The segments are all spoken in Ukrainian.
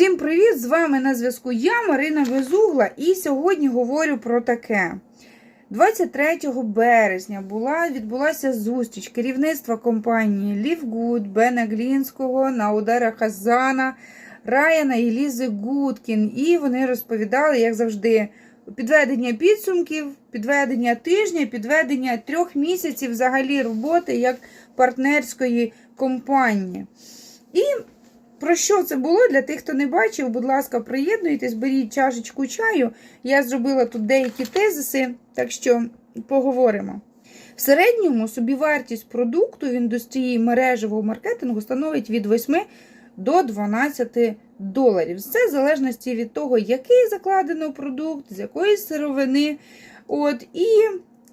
Всім привіт! З вами на зв'язку я, Марина Безугла, і сьогодні говорю про таке. 23 березня була, відбулася зустріч керівництва компанії Лівгуд, Бена Глінського, Наудера Хазана, Раяна і Лізи Гудкін. І вони розповідали, як завжди, підведення підсумків, підведення тижня, підведення трьох місяців взагалі роботи як партнерської компанії. І про що це було для тих, хто не бачив, будь ласка, приєднуйтесь, беріть чашечку чаю. Я зробила тут деякі тезиси, так що поговоримо. В середньому собівартість продукту в індустрії мережевого маркетингу становить від 8 до 12 доларів. Це в залежності від того, який закладено продукт, з якої сировини. От, І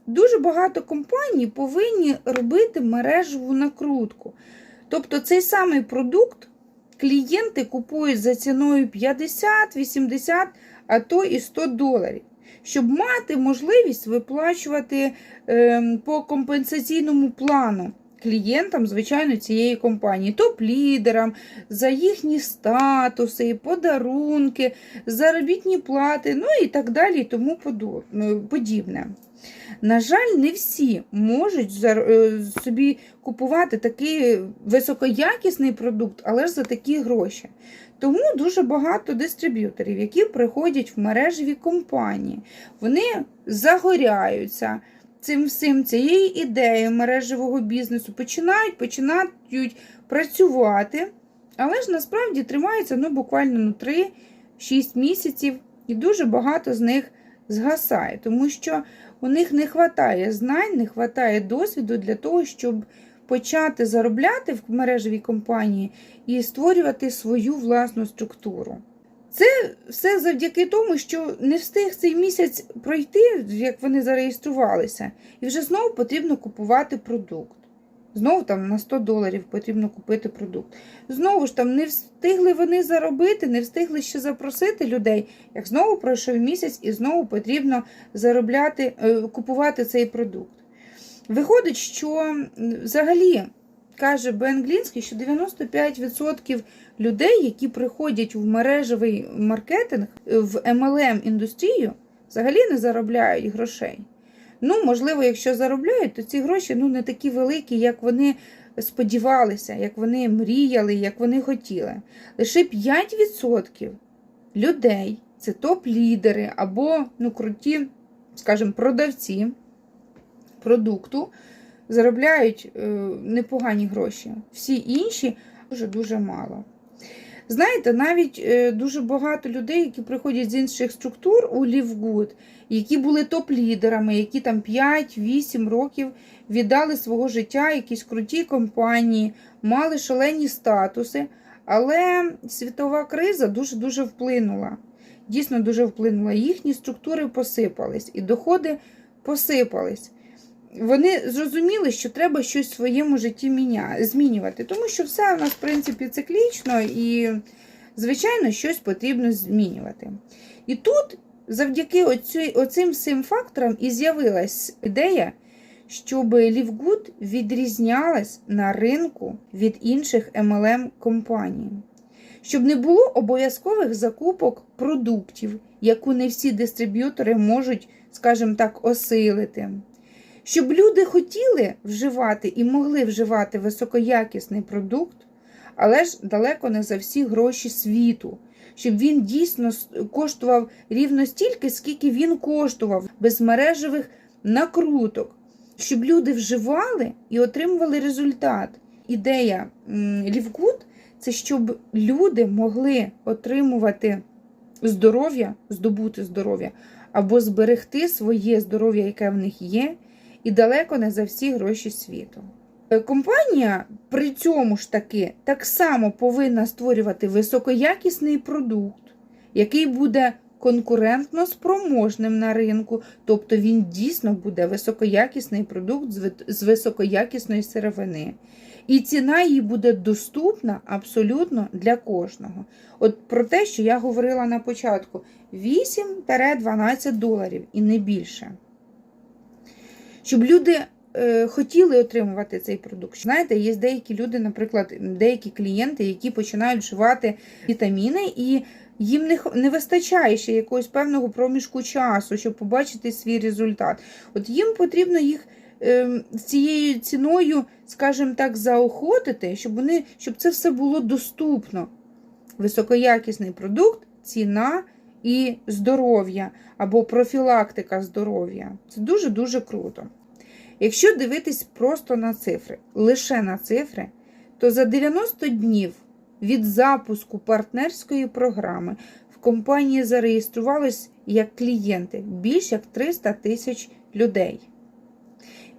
дуже багато компаній повинні робити мережеву накрутку. Тобто цей самий продукт клієнти купують за ціною 50, 80, а то і 100 доларів. Щоб мати можливість виплачувати е, по компенсаційному плану клієнтам, звичайно, цієї компанії, топ-лідерам, за їхні статуси, подарунки, заробітні плати, ну і так далі, і тому подібне. На жаль, не всі можуть собі купувати такий високоякісний продукт, але ж за такі гроші. Тому дуже багато дистриб'юторів, які приходять в мережеві компанії, вони загоряються цим всім, цією ідеєю мережевого бізнесу, починають починають працювати, але ж насправді тримаються ну, буквально ну, 3-6 місяців, і дуже багато з них згасає, тому що у них не вистачає знань, не вистачає досвіду для того, щоб почати заробляти в мережевій компанії і створювати свою власну структуру. Це все завдяки тому, що не встиг цей місяць пройти, як вони зареєструвалися, і вже знову потрібно купувати продукт. Знову там на 100 доларів потрібно купити продукт. Знову ж там не встигли вони заробити, не встигли ще запросити людей. Як знову пройшов місяць і знову потрібно заробляти, е, купувати цей продукт. Виходить, що взагалі каже Бен Глінський, що 95% людей, які приходять в мережевий маркетинг в MLM індустрію, взагалі не заробляють грошей. Ну, можливо, якщо заробляють, то ці гроші ну, не такі великі, як вони сподівалися, як вони мріяли, як вони хотіли. Лише 5% людей це топ-лідери або ну, круті, скажімо, продавці продукту, заробляють е, непогані гроші. Всі інші дуже-дуже мало. Знаєте, навіть е, дуже багато людей, які приходять з інших структур у Лівгуд, які були топ-лідерами, які там 5-8 років віддали свого життя якісь круті компанії, мали шалені статуси, але світова криза дуже-дуже вплинула. Дійсно дуже вплинула. Їхні структури посипались, і доходи посипались вони зрозуміли, що треба щось в своєму житті міня... змінювати, тому що все у нас, в принципі, циклічно і, звичайно, щось потрібно змінювати. І тут, завдяки оці... оцим всім факторам, і з'явилась ідея, щоб Лівгуд відрізнялась на ринку від інших MLM компаній. Щоб не було обов'язкових закупок продуктів, яку не всі дистриб'ютори можуть, скажімо так, осилити. Щоб люди хотіли вживати і могли вживати високоякісний продукт, але ж далеко не за всі гроші світу, щоб він дійсно коштував рівно стільки, скільки він коштував, без мережевих накруток, щоб люди вживали і отримували результат. Ідея Лівгуд це щоб люди могли отримувати здоров'я, здобути здоров'я або зберегти своє здоров'я, яке в них є і далеко не за всі гроші світу. Е, компанія при цьому ж таки так само повинна створювати високоякісний продукт, який буде конкурентно спроможним на ринку, тобто він дійсно буде високоякісний продукт з високоякісної сировини. І ціна її буде доступна абсолютно для кожного. От про те, що я говорила на початку: 8-12 доларів і не більше щоб люди е, хотіли отримувати цей продукт. Знаєте, є деякі люди, наприклад, деякі клієнти, які починають вживати вітаміни, і їм не, не вистачає ще якогось певного проміжку часу, щоб побачити свій результат. От їм потрібно їх е, цією ціною, скажімо так, заохотити, щоб вони, щоб це все було доступно. Високоякісний продукт, ціна і здоров'я або профілактика здоров'я. Це дуже-дуже круто. Якщо дивитись просто на цифри, лише на цифри, то за 90 днів від запуску партнерської програми в компанії зареєструвалось як клієнти більш як 300 тисяч людей.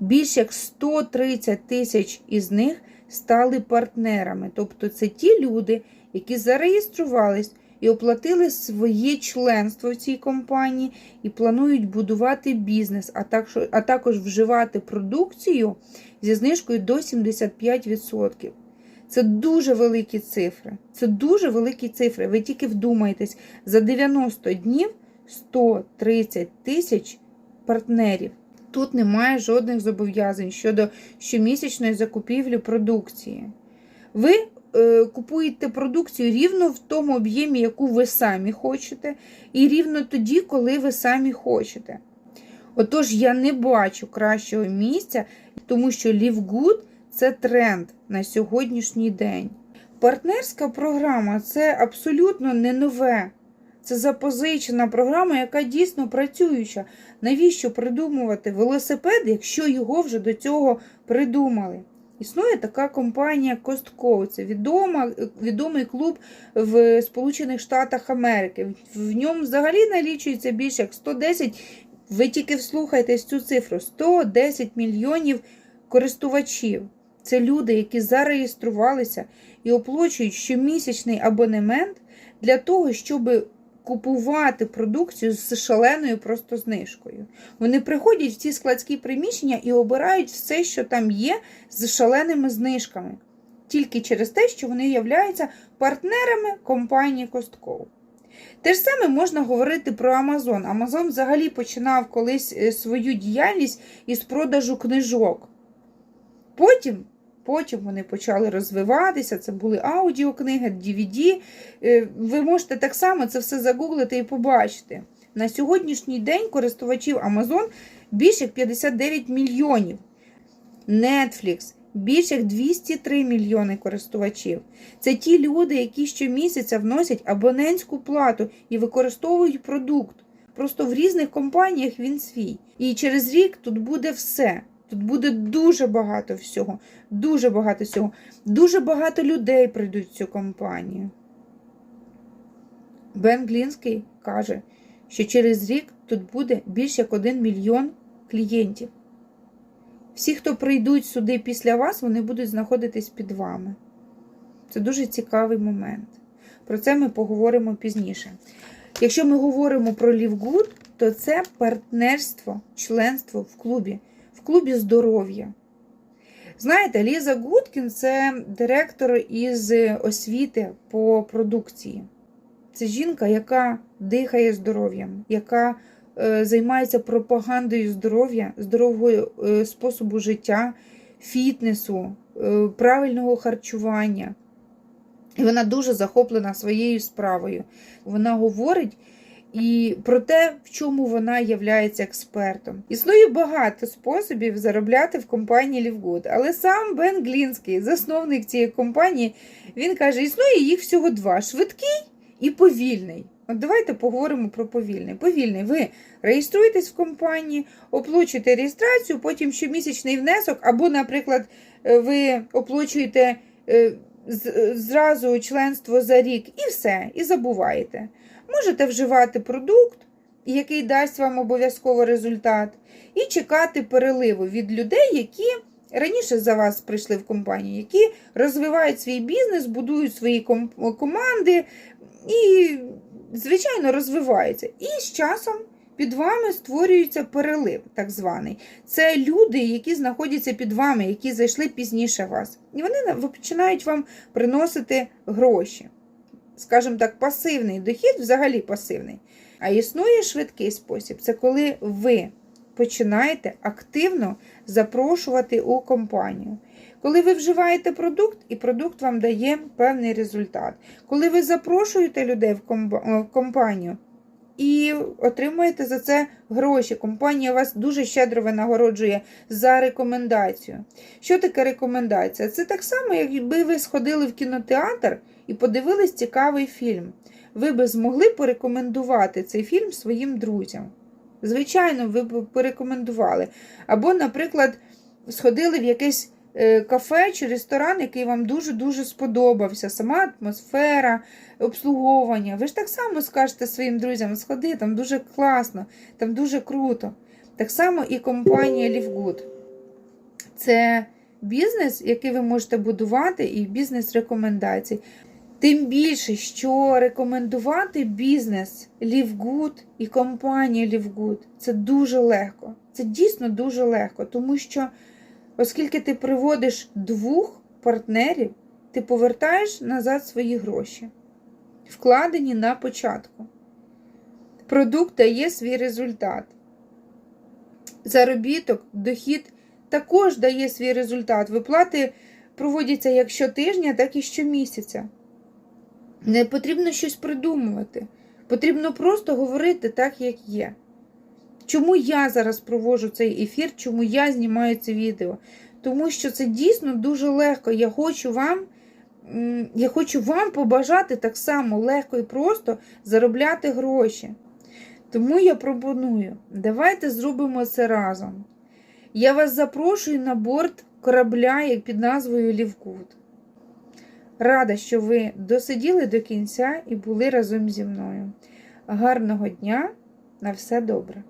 Більш як 130 тисяч із них стали партнерами. Тобто це ті люди, які зареєструвались і оплатили своє членство в цій компанії і планують будувати бізнес, а також, а також вживати продукцію зі знижкою до 75%. Це дуже великі цифри. Це дуже великі цифри. Ви тільки вдумайтесь, за 90 днів 130 тисяч партнерів. Тут немає жодних зобов'язань щодо щомісячної закупівлі продукції. Ви купуєте продукцію рівно в тому об'ємі, яку ви самі хочете, і рівно тоді, коли ви самі хочете. Отож, я не бачу кращого місця, тому що Live Good – це тренд на сьогоднішній день. Партнерська програма це абсолютно не нове. Це запозичена програма, яка дійсно працююча. Навіщо придумувати велосипед, якщо його вже до цього придумали? Існує така компанія Costco. Це відома, відомий клуб в Сполучених Штатах Америки. В ньому взагалі налічується більше як 110, ви тільки вслухайтесь цю цифру: 110 мільйонів користувачів. Це люди, які зареєструвалися і оплачують щомісячний абонемент для того, щоб купувати продукцію з шаленою просто знижкою. Вони приходять в ці складські приміщення і обирають все, що там є, з шаленими знижками. Тільки через те, що вони являються партнерами компанії Costco. Те ж саме можна говорити про Amazon. Amazon взагалі починав колись е, свою діяльність із продажу книжок. Потім, потім вони почали розвиватися, це були аудіокниги, DVD. Е, Ви можете так само це все загуглити і побачити. На сьогоднішній день користувачів Amazon більше 59 мільйонів. Netflix більше 203 мільйони користувачів. Це ті люди, які щомісяця вносять абонентську плату і використовують продукт. Просто в різних компаніях він свій. І через рік тут буде все. Тут буде дуже багато всього. Дуже багато всього. Дуже багато людей прийдуть в цю компанію. Бен Глінський каже, що через рік тут буде більше як 1 мільйон клієнтів. Всі, хто прийдуть сюди після вас, вони будуть знаходитись під вами. Це дуже цікавий момент. Про це ми поговоримо пізніше. Якщо ми говоримо про Лівгуд, то це партнерство, членство в клубі, клубі здоров'я. Знаєте, Ліза Гудкін це директор із освіти по продукції. Це жінка, яка дихає здоров'ям, яка е, займається пропагандою здоров'я, здорового е, способу життя, фітнесу, е, правильного харчування. І вона дуже захоплена своєю справою. Вона говорить і про те, в чому вона є експертом. Існує багато способів заробляти в компанії Лівгуд, але сам Бен Глінський, засновник цієї компанії, він каже: існує їх всього два: швидкий і повільний. От давайте поговоримо про повільний. Повільний. Ви реєструєтесь в компанії, оплачуєте реєстрацію, потім щомісячний внесок, або, наприклад, е, ви оплачуєте е, зразу членство за рік і все, і забуваєте. Можете вживати продукт, який дасть вам обов'язково результат, і чекати переливу від людей, які раніше за вас прийшли в компанію, які розвивають свій бізнес, будують свої команди і, звичайно, розвиваються. І з часом під вами створюється перелив, так званий. Це люди, які знаходяться під вами, які зайшли пізніше вас. І вони на- починають вам приносити гроші. Скажімо так, пасивний дохід, взагалі пасивний. А існує швидкий спосіб це коли ви починаєте активно запрошувати у компанію. Коли ви вживаєте продукт, і продукт вам дає певний результат. Коли ви запрошуєте людей в компанію і отримуєте за це гроші, компанія вас дуже щедро винагороджує за рекомендацію. Що таке рекомендація? Це так само, якби ви сходили в кінотеатр і подивились цікавий фільм. Ви би змогли порекомендувати цей фільм своїм друзям. Звичайно, ви б порекомендували. Або, наприклад, сходили в якесь кафе чи ресторан, який вам дуже-дуже сподобався. Сама атмосфера, обслуговування. Ви ж так само скажете своїм друзям, сходи, там дуже класно, там дуже круто. Так само і компанія Лівгуд. Це бізнес, який ви можете будувати, і бізнес рекомендацій. Тим більше, що рекомендувати бізнес Лівгуд і компанію Лівгуд це дуже легко. Це дійсно дуже легко, тому що, оскільки ти приводиш двох партнерів, ти повертаєш назад свої гроші, вкладені на початку. Продукт дає свій результат. Заробіток, дохід також дає свій результат. Виплати проводяться як щотижня, так і щомісяця. Не потрібно щось придумувати. Потрібно просто говорити так, як є. Чому я зараз проводжу цей ефір, чому я знімаю це відео? Тому що це дійсно дуже легко. Я хочу вам, я хочу вам побажати так само легко і просто заробляти гроші. Тому я пропоную, давайте зробимо це разом. Я вас запрошую на борт корабля під назвою Лівкут. Рада, що ви досиділи до кінця і були разом зі мною. Гарного дня! На все добре!